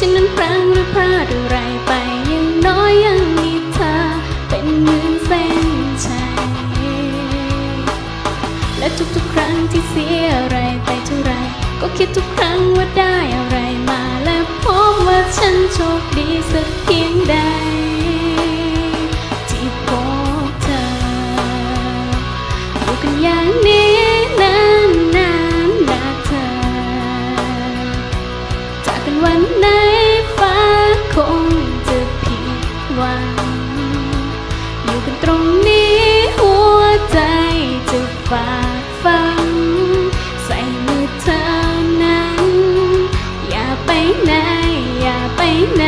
ฉันนั้นพลังหรือพลาดอะไรไปยังน้อยยังมีเธอ เป็นเหมือนเส้นชัยและทุกๆครั้งที่เสียอะไรไปเท่าไรก็คิดทุกครั้งว่าได้อะไรมาและพบว่าฉันโชค วังอยู่กันตรงนี้หัวใจจะฝากฟัง ใส่มือเธอนั้น อย่าไปไหน อย่าไปไหน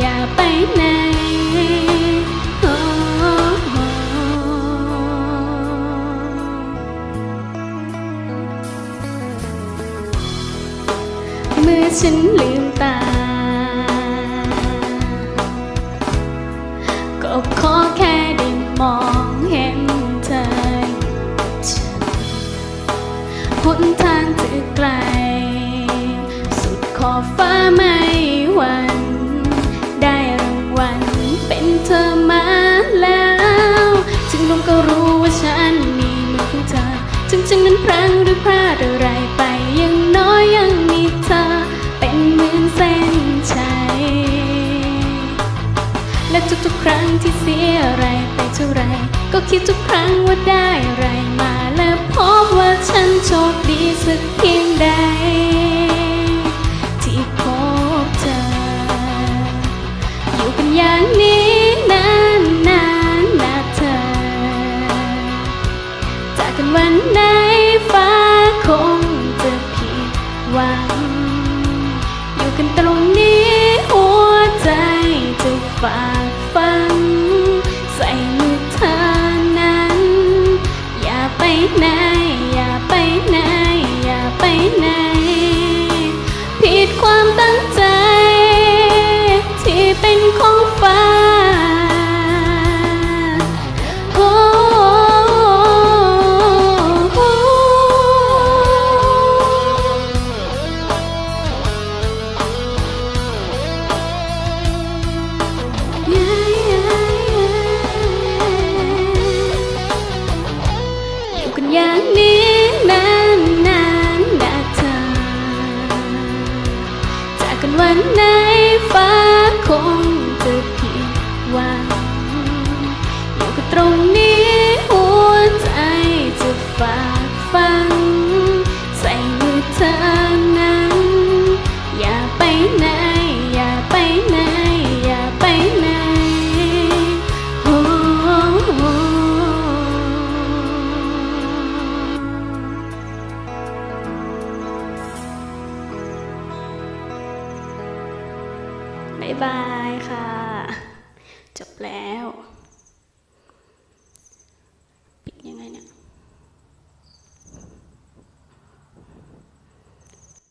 อย่าไปไหนเมื่อฉันลืมตา หนทางจะไกล สุดขอบฟ้าไม่หวั่นได้รางวัลเป็นเธอมาแล้ว ถึงลมก็รู้ว่าฉันมีมือของเธอ ถึงฉันนั้นพลั้งหรือพลาดอะไรไปยังน้อยยังมีเธอ เป็นเหมือนเส้นชัยและทุกๆ ครั้งที่เสียอะไรไปเท่าไรก็คิดทุกครั้งว่าได้อะไรมาและพบว่า สักเพียงใด ที่พบเธอ อยู่กันอย่างนี้นานนานๆนะเธอ จากกันวันไหนฟ้าคงจะผิดหวัง อยู่กันตรงนี้หัวใจจะฝา อย่างนี้นานนานๆนะเธอจากกันวันไหน บ๊ายบายค่ะ จบแล้ว